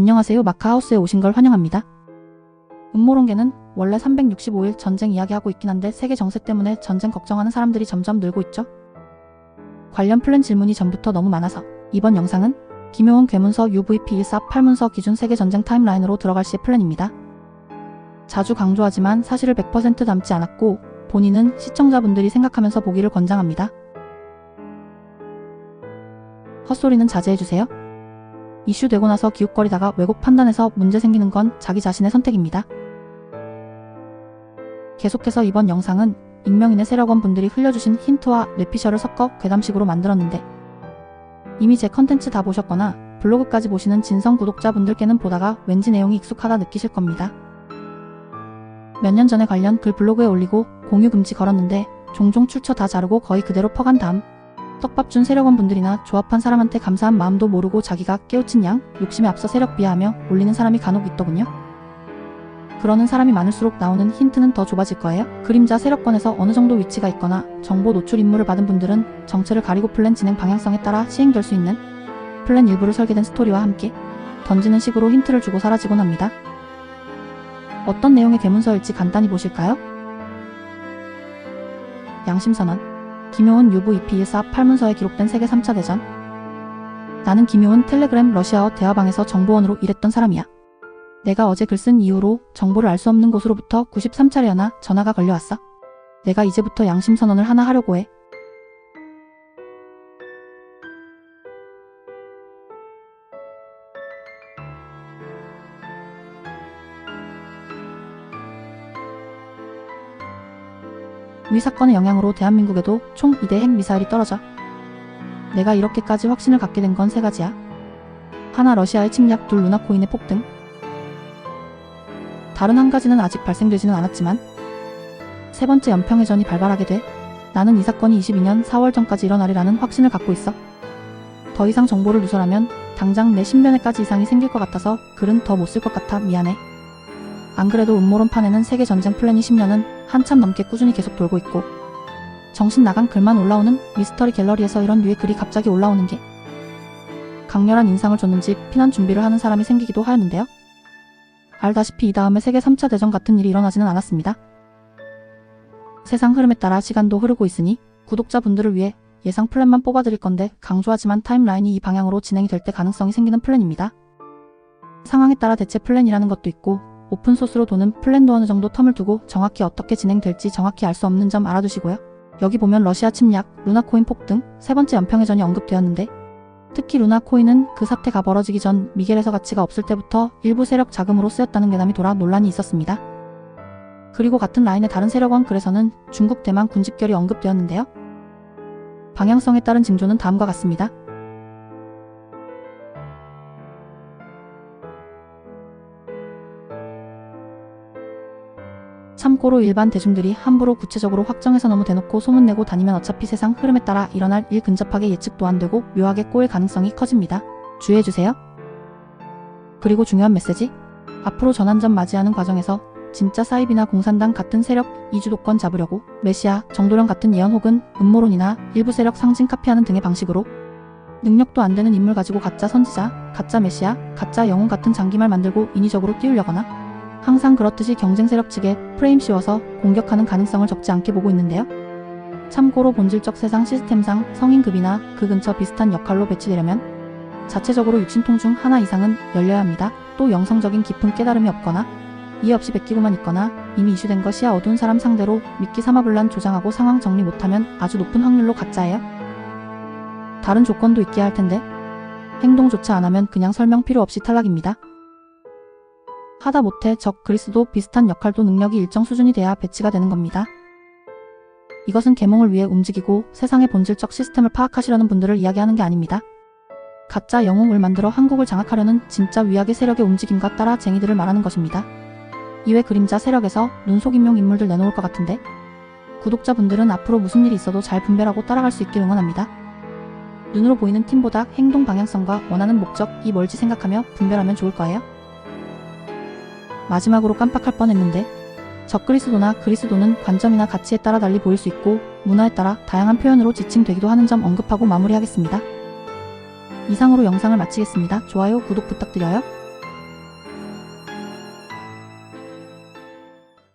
안녕하세요. 마카하우스에 오신 걸 환영합니다. 음모론계는 원래 365일 전쟁 이야기하고 있긴 한데 세계 정세 때문에 전쟁 걱정하는 사람들이 점점 늘고 있죠. 관련 플랜 질문이 전부터 너무 많아서 이번 영상은 김효원 괴문서 UVP14 8문서 기준 세계 전쟁 타임라인으로 들어갈 시의 플랜입니다. 자주 강조하지만 사실을 100% 담지 않았고 본인은 시청자분들이 생각하면서 보기를 권장합니다. 헛소리는 자제해주세요. 이슈되고 나서 기웃거리다가 왜곡 판단해서 문제 생기는 건 자기 자신의 선택입니다. 계속해서 이번 영상은 익명인의 세력원 분들이 흘려주신 힌트와 뇌피셜을 섞어 괴담식으로 만들었는데 이미 제 컨텐츠 다 보셨거나 블로그까지 보시는 진성 구독자분들께는 보다가 왠지 내용이 익숙하다 느끼실 겁니다. 몇 년 전에 관련 글 블로그에 올리고 공유 금지 걸었는데 종종 출처 다 자르고 거의 그대로 퍼간 다음 떡밥 준 세력원 분들이나 조합한 사람한테 감사한 마음도 모르고 자기가 깨우친 양 욕심에 앞서 세력 비하하며 올리는 사람이 간혹 있더군요. 그러는 사람이 많을수록 나오는 힌트는 더 좁아질 거예요. 그림자 세력권에서 어느 정도 위치가 있거나 정보 노출 임무를 받은 분들은 정체를 가리고 플랜 진행 방향성에 따라 시행될 수 있는 플랜 일부를 설계된 스토리와 함께 던지는 식으로 힌트를 주고 사라지곤 합니다. 어떤 내용의 대문서일지 간단히 보실까요? 양심선언 김효은 UVP14 8문서에 기록된 세계 3차 대전 나는 김효은 텔레그램 러시아어 대화방에서 정보원으로 일했던 사람이야. 내가 어제 글 쓴 이후로 정보를 알 수 없는 곳으로부터 93차례여나 전화가 걸려왔어. 내가 이제부터 양심선언을 하나 하려고 해. 위 사건의 영향으로 대한민국에도 총 2대 핵 미사일이 떨어져. 내가 이렇게까지 확신을 갖게 된 건 세 가지야. 하나 러시아의 침략, 둘 루나코인의 폭등. 다른 한 가지는 아직 발생되지는 않았지만 세 번째 연평해전이 발발하게 돼 나는 이 사건이 22년 4월 전까지 일어나리라는 확신을 갖고 있어. 더 이상 정보를 누설하면 당장 내 신변에까지 이상이 생길 것 같아서 글은 더 못 쓸 것 같아 미안해. 안 그래도 음모론판에는 세계 전쟁 플랜이 10년은 한참 넘게 꾸준히 계속 돌고 있고 정신 나간 글만 올라오는 미스터리 갤러리에서 이런 류의 글이 갑자기 올라오는 게 강렬한 인상을 줬는지 피난 준비를 하는 사람이 생기기도 하였는데요. 알다시피 이 다음에 세계 3차 대전 같은 일이 일어나지는 않았습니다. 세상 흐름에 따라 시간도 흐르고 있으니 구독자분들을 위해 예상 플랜만 뽑아드릴 건데 강조하지만 타임라인이 이 방향으로 진행이 될 때 가능성이 생기는 플랜입니다. 상황에 따라 대체 플랜이라는 것도 있고 오픈소스로 도는 플랜도 어느 정도 텀을 두고 정확히 어떻게 진행될지 정확히 알 수 없는 점 알아두시고요. 여기 보면 러시아 침략, 루나코인 폭등, 세 번째 연평해전이 언급되었는데 특히 루나코인은 그 사태가 벌어지기 전 미겔에서 가치가 없을 때부터 일부 세력 자금으로 쓰였다는 괴담이 돌아 논란이 있었습니다. 그리고 같은 라인의 다른 세력원 글에서는 중국 대만 군집결이 언급되었는데요. 방향성에 따른 징조는 다음과 같습니다. 참고로 일반 대중들이 함부로 구체적으로 확정해서 너무 대놓고 소문내고 다니면 어차피 세상 흐름에 따라 일어날 일 근접하게 예측도 안 되고 묘하게 꼬일 가능성이 커집니다. 주의해주세요. 그리고 중요한 메시지. 앞으로 전환점 맞이하는 과정에서 진짜 사이비나 공산당 같은 세력 이주도권 잡으려고 메시아, 정도령 같은 예언 혹은 음모론이나 일부 세력 상징 카피하는 등의 방식으로 능력도 안 되는 인물 가지고 가짜 선지자, 가짜 메시아, 가짜 영웅 같은 장기말 만들고 인위적으로 띄우려거나 항상 그렇듯이 경쟁 세력 측에 프레임 씌워서 공격하는 가능성을 적지 않게 보고 있는데요. 참고로 본질적 세상 시스템상 성인급이나 그 근처 비슷한 역할로 배치되려면 자체적으로 유친통 중 하나 이상은 열려야 합니다. 또 영성적인 깊은 깨달음이 없거나 이해 없이 베끼고만 있거나 이미 이슈된 것이야 어두운 사람 상대로 미끼 삼아불란 조장하고 상황 정리 못하면 아주 높은 확률로 가짜예요. 다른 조건도 있게 할 텐데 행동조차 안 하면 그냥 설명 필요 없이 탈락입니다. 하다 못해 적 그리스도 비슷한 역할도 능력이 일정 수준이 돼야 배치가 되는 겁니다. 이것은 계몽을 위해 움직이고 세상의 본질적 시스템을 파악하시려는 분들을 이야기하는 게 아닙니다. 가짜 영웅을 만들어 한국을 장악하려는 진짜 위약의 세력의 움직임과 따라 쟁이들을 말하는 것입니다. 이외 그림자 세력에서 눈속임용 인물들 내놓을 것 같은데 구독자분들은 앞으로 무슨 일이 있어도 잘 분별하고 따라갈 수 있게 응원합니다. 눈으로 보이는 팀보다 행동 방향성과 원하는 목적이 뭘지 생각하며 분별하면 좋을 거예요. 마지막으로 깜빡할 뻔했는데 적그리스도나 그리스도는 관점이나 가치에 따라 달리 보일 수 있고 문화에 따라 다양한 표현으로 지칭되기도 하는 점 언급하고 마무리하겠습니다. 이상으로 영상을 마치겠습니다. 좋아요, 구독 부탁드려요.